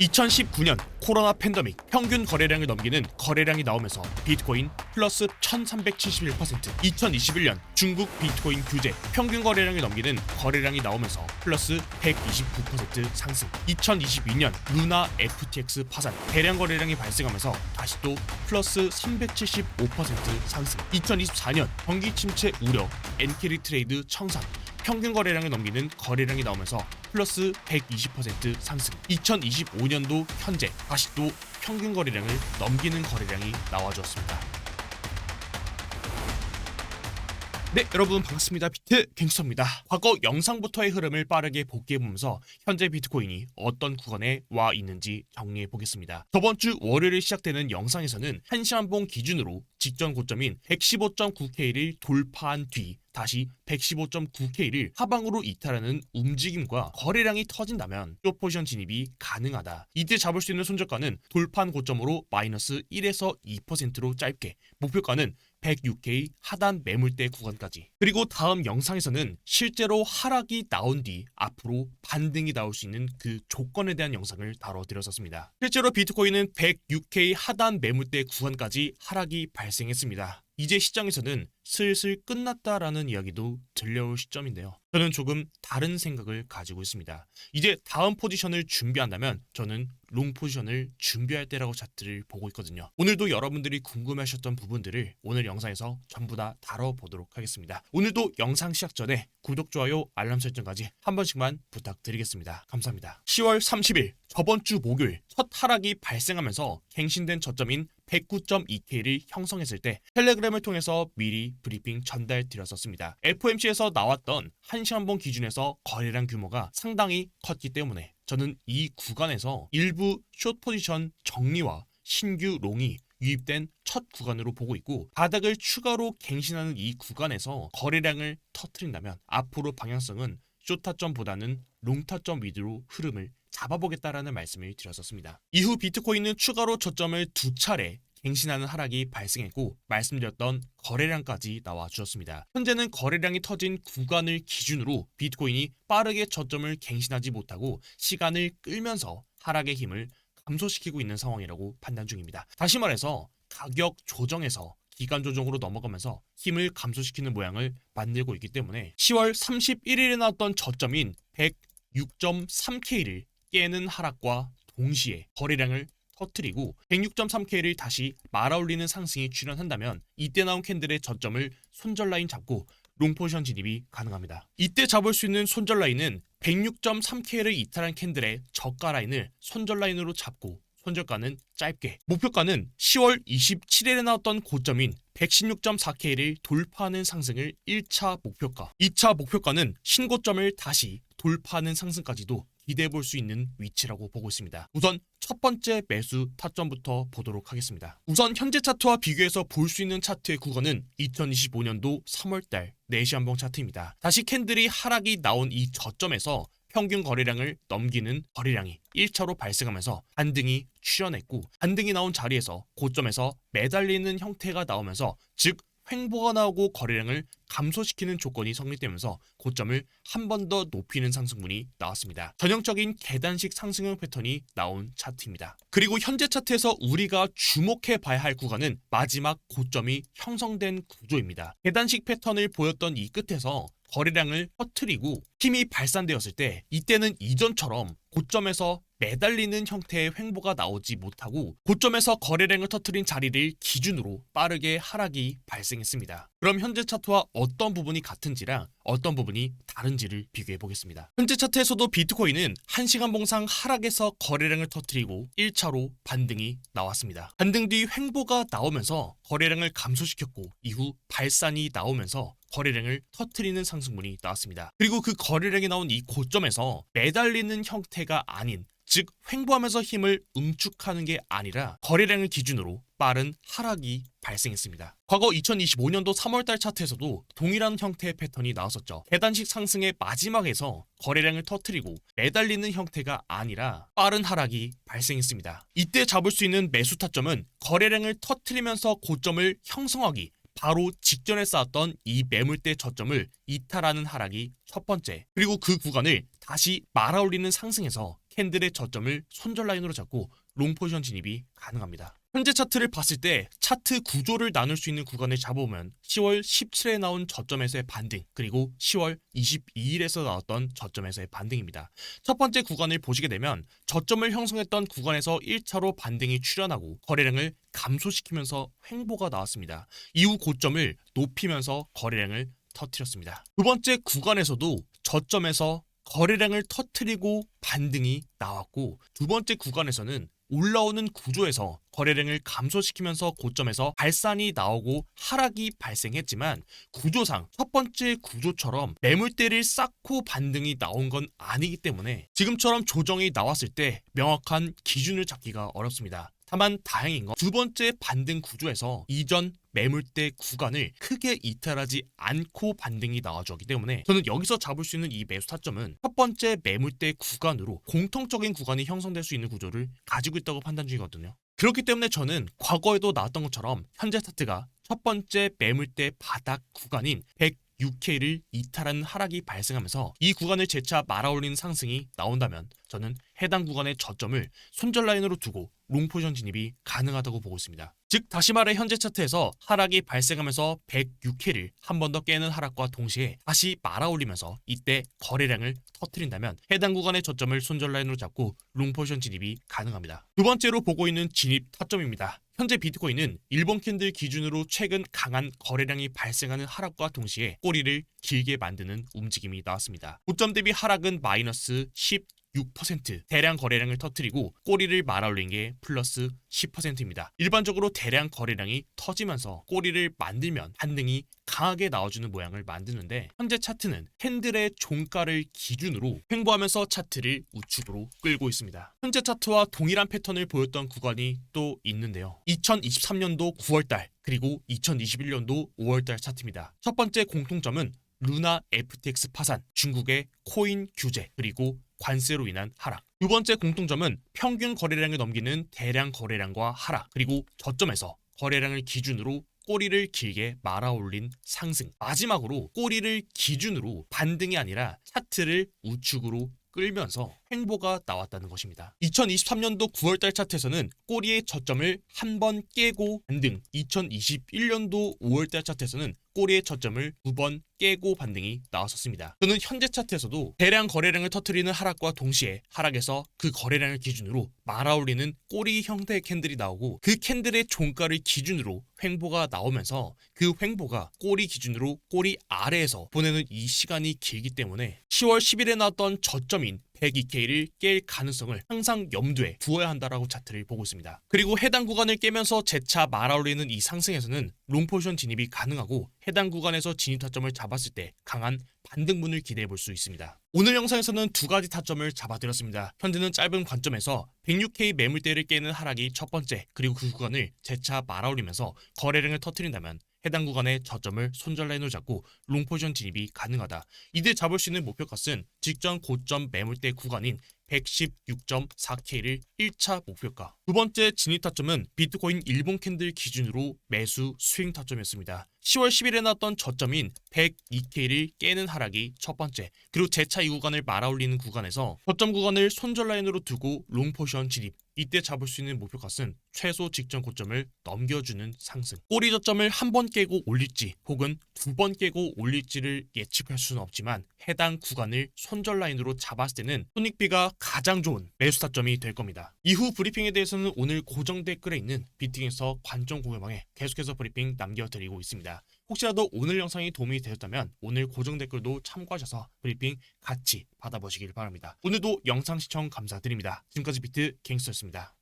2019년 코로나 팬데믹 평균 거래량을 넘기는 거래량이 나오면서 비트코인 플러스 1371% 2021년 중국 비트코인 규제 평균 거래량을 넘기는 거래량이 나오면서 플러스 129% 상승 2022년 루나 FTX 파산 대량 거래량이 발생하면서 다시 또 플러스 375% 상승 2024년 경기 침체 우려 엔캐리 트레이드 청산 평균 거래량을 넘기는 거래량이 나오면서 플러스 120% 상승. 2025년도 현재 다시 또 평균 거래량을 넘기는 거래량이 나와주었습니다. 네, 여러분 반갑습니다. 비트 갱스터입니다. 과거 영상부터의 흐름을 빠르게 복귀해보면서 현재 비트코인이 어떤 구간에 와 있는지 정리해 보겠습니다. 저번 주 월요일 시작되는 영상에서는 한시한봉 기준으로 직전 고점인 115.9K를 돌파한 뒤 다시 115.9K를 하방으로 이탈하는 움직임과 거래량이 터진다면 숏 포지션 진입이 가능하다. 이때 잡을 수 있는 손절가는 돌파한 고점으로 마이너스 1에서 2%로 짧게 목표가는 106K 하단 매물대 구간까지. 그리고 다음 영상에서는 실제로 하락이 나온 뒤 앞으로 반등이 나올 수 있는 그 조건에 대한 영상을 다뤄드렸었습니다. 실제로 비트코인은 106K 하단 매물대 구간까지 하락이 발생했습니다. 이제 시장에서는 슬슬 끝났다라는 이야기도 들려올 시점인데요. 저는 조금 다른 생각을 가지고 있습니다. 이제 다음 포지션을 준비한다면 저는 롱 포지션을 준비할 때라고 차트를 보고 있거든요. 오늘도 여러분들이 궁금해하셨던 부분들을 오늘 영상에서 전부 다 다뤄보도록 하겠습니다. 오늘도 영상 시작 전에 구독, 좋아요, 알람 설정까지 한 번씩만 부탁드리겠습니다. 감사합니다. 10월 30일 저번 주 목요일 첫 하락이 발생하면서 갱신된 저점인 109.2K를 형성했을 때 텔레그램을 통해서 미리 브리핑 전달 드렸었습니다. FOMC에서 나왔던 한시한봉 기준에서 거래량 규모가 상당히 컸기 때문에 저는 이 구간에서 일부 숏 포지션 정리와 신규 롱이 유입된 첫 구간으로 보고 있고 바닥을 추가로 갱신하는 이 구간에서 거래량을 터트린다면 앞으로 방향성은 숏 타점보다는 롱 타점 위주로 흐름을 잡아보겠다라는 말씀을 드렸었습니다. 이후 비트코인은 추가로 저점을 두 차례 갱신하는 하락이 발생했고 말씀드렸던 거래량까지 나와 주었습니다. 현재는 거래량이 터진 구간을 기준으로 비트코인이 빠르게 저점을 갱신하지 못하고 시간을 끌면서 하락의 힘을 감소시키고 있는 상황이라고 판단 중입니다. 다시 말해서 가격 조정에서 기간 조정으로 넘어가면서 힘을 감소시키는 모양을 만들고 있기 때문에 10월 31일에 나왔던 저점인 106.3K를 깨는 하락과 동시에 거래량을 터트리고 106.3K를 다시 말아올리는 상승이 출현한다면 이때 나온 캔들의 저점을 손절 라인 잡고 롱포지션 진입이 가능합니다. 이때 잡을 수 있는 손절 라인은 106.3K를 이탈한 캔들의 저가 라인을 손절 라인으로 잡고 손절가는 짧게 목표가는 10월 27일에 나왔던 고점인 116.4K를 돌파하는 상승을 1차 목표가 2차 목표가는 신고점을 다시 돌파하는 상승까지도 기대해 볼 수 있는 위치라고 보고 있습니다. 우선 첫 번째 매수 타점부터 보도록 하겠습니다. 우선 현재 차트와 비교해서 볼 수 있는 차트의 구간은 2025년도 3월달 4시 한봉 차트입니다. 다시 캔들이 하락이 나온 이 저점에서 평균 거래량을 넘기는 거래량이 1차로 발생하면서 반등이 출현했고 반등이 나온 자리에서 고점에서 매달리는 형태가 나오면서 즉 횡보가 나오고 거래량을 감소시키는 조건이 성립되면서 고점을 한 번 더 높이는 상승분이 나왔습니다. 전형적인 계단식 상승형 패턴이 나온 차트입니다. 그리고 현재 차트에서 우리가 주목해 봐야 할 구간은 마지막 고점이 형성된 구조입니다. 계단식 패턴을 보였던 이 끝에서 거래량을 퍼트리고 힘이 발산되었을 때 이때는 이전처럼 고점에서 매달리는 형태의 횡보가 나오지 못하고 고점에서 거래량을 터트린 자리를 기준으로 빠르게 하락이 발생했습니다. 그럼 현재 차트와 어떤 부분이 같은지랑 어떤 부분이 다른지를 비교해 보겠습니다. 현재 차트에서도 비트코인은 1시간 봉상 하락에서 거래량을 터트리고 1차로 반등이 나왔습니다. 반등 뒤 횡보가 나오면서 거래량을 감소시켰고 이후 발산이 나오면서 거래량을 터트리는 상승분이 나왔습니다. 그리고 그 거래량이 나온 이 고점에서 매달리는 형태가 아닌 즉 횡보하면서 힘을 응축하는 게 아니라 거래량을 기준으로 빠른 하락이 발생했습니다. 과거 2025년도 3월달 차트에서도 동일한 형태의 패턴이 나왔었죠. 계단식 상승의 마지막에서 거래량을 터트리고 매달리는 형태가 아니라 빠른 하락이 발생했습니다. 이때 잡을 수 있는 매수 타점은 거래량을 터트리면서 고점을 형성하기 바로 직전에 쌓았던 이 매물대 저점을 이탈하는 하락이 첫 번째. 그리고 그 구간을 다시 말아올리는 상승에서 캔들의 저점을 손절 라인으로 잡고 롱 포지션 진입이 가능합니다. 현재 차트를 봤을 때 차트 구조를 나눌 수 있는 구간을 잡아보면 10월 17일에 나온 저점에서의 반등 그리고 10월 22일에서 나왔던 저점에서의 반등입니다. 첫 번째 구간을 보시게 되면 저점을 형성했던 구간에서 1차로 반등이 출현하고 거래량을 감소시키면서 횡보가 나왔습니다. 이후 고점을 높이면서 거래량을 터뜨렸습니다. 두 번째 구간에서도 저점에서 거래량을 터뜨리고 반등이 나왔고 두 번째 구간에서는 올라오는 구조에서 거래량을 감소시키면서 고점에서 발산이 나오고 하락이 발생했지만 구조상 첫 번째 구조처럼 매물대를 쌓고 반등이 나온 건 아니기 때문에 지금처럼 조정이 나왔을 때 명확한 기준을 잡기가 어렵습니다. 다만 다행인 건 두 번째 반등 구조에서 이전 매물대 구간을 크게 이탈하지 않고 반등이 나와주었기 때문에 저는 여기서 잡을 수 있는 이 매수 타점은 첫 번째 매물대 구간으로 공통적인 구간이 형성될 수 있는 구조를 가지고 있다고 판단 중이거든요. 그렇기 때문에 저는 과거에도 나왔던 것처럼 현재 차트가 첫 번째 매물대 바닥 구간인 106K를 이탈하는 하락이 발생하면서 이 구간을 재차 말아올리는 상승이 나온다면 저는 해당 구간의 저점을 손절 라인으로 두고 롱 포지션 진입이 가능하다고 보고 있습니다. 즉 다시 말해 현재 차트에서 하락이 발생하면서 106회를 한 번 더 깨는 하락과 동시에 다시 말아올리면서 이때 거래량을 터트린다면 해당 구간의 저점을 손절 라인으로 잡고 롱 포지션 진입이 가능합니다. 두 번째로 보고 있는 진입 타점입니다. 현재 비트코인은 일본 캔들 기준으로 최근 강한 거래량이 발생하는 하락과 동시에 꼬리를 길게 만드는 움직임이 나왔습니다. 고점 대비 하락은 마이너스 10 6% 대량 거래량을 터뜨리고 꼬리를 말아올린 게 플러스 10%입니다. 일반적으로 대량 거래량이 터지면서 꼬리를 만들면 반등이 강하게 나와주는 모양을 만드는데 현재 차트는 캔들의 종가를 기준으로 횡보하면서 차트를 우측으로 끌고 있습니다. 현재 차트와 동일한 패턴을 보였던 구간이 또 있는데요. 2023년도 9월달 그리고 2021년도 5월달 차트입니다. 첫 번째 공통점은 루나 FTX 파산, 중국의 코인 규제, 그리고 관세로 인한 하락. 두 번째 공통점은 평균 거래량을 넘기는 대량 거래량과 하락, 그리고 저점에서 거래량을 기준으로 꼬리를 길게 말아 올린 상승. 마지막으로 꼬리를 기준으로 반등이 아니라 차트를 우측으로 끌면서 횡보가 나왔다는 것입니다. 2023년도 9월달 차트에서는 꼬리의 저점을 한 번 깨고 반등, 2021년도 5월달 차트에서는 꼬리의 저점을 두 번 깨고 반등이 나왔었습니다. 저는 현재 차트에서도 대량 거래량을 터트리는 하락과 동시에 하락에서 그 거래량을 기준으로 말아올리는 꼬리 형태의 캔들이 나오고 그 캔들의 종가를 기준으로 횡보가 나오면서 그 횡보가 꼬리 기준으로 꼬리 아래에서 보내는 이 시간이 길기 때문에 10월 10일에 나왔던 저점인 102K를 깰 가능성을 항상 염두에 두어야 한다라고 차트를 보고 있습니다. 그리고 해당 구간을 깨면서 재차 말아올리는 이 상승에서는 롱포션 진입이 가능하고 해당 구간에서 진입 타점을 잡았을 때 강한 반등분을 기대해 볼 수 있습니다. 오늘 영상에서는 두 가지 타점을 잡아드렸습니다. 현재는 짧은 관점에서 106K 매물대를 깨는 하락이 첫 번째, 그리고 그 구간을 재차 말아올리면서 거래량을 터트린다면 해당 구간의 저점을 손절 라인으로 잡고 롱 포지션 진입이 가능하다. 이들 잡을 수 있는 목표값은 직전 고점 매물대 구간인 116.4K를 1차 목표가. 두 번째 진입 타점은 비트코인 일본 캔들 기준으로 매수 스윙 타점이었습니다. 10월 10일에 나왔던 저점인 102K를 깨는 하락이 첫 번째. 그리고 재차 이 구간을 말아올리는 구간에서 저점 구간을 손절 라인으로 두고 롱 포지션 진입. 이때 잡을 수 있는 목표 값은 최소 직전 고점을 넘겨주는 상승. 꼬리 저점을 한 번 깨고 올릴지 혹은 두 번 깨고 올릴지를 예측할 수는 없지만 해당 구간을 손절 라인으로 잡았을 때는 손익비가 가장 좋은 매수 타점이 될 겁니다. 이후 브리핑에 대해서는 오늘 고정 댓글에 있는 비팅에서 관점 공유방에 계속해서 브리핑 남겨드리고 있습니다. 혹시라도 오늘 영상이 도움이 되셨다면 오늘 고정 댓글도 참고하셔서 브리핑 같이 받아보시길 바랍니다. 오늘도 영상 시청 감사드립니다. 지금까지 비트 갱스터였습니다.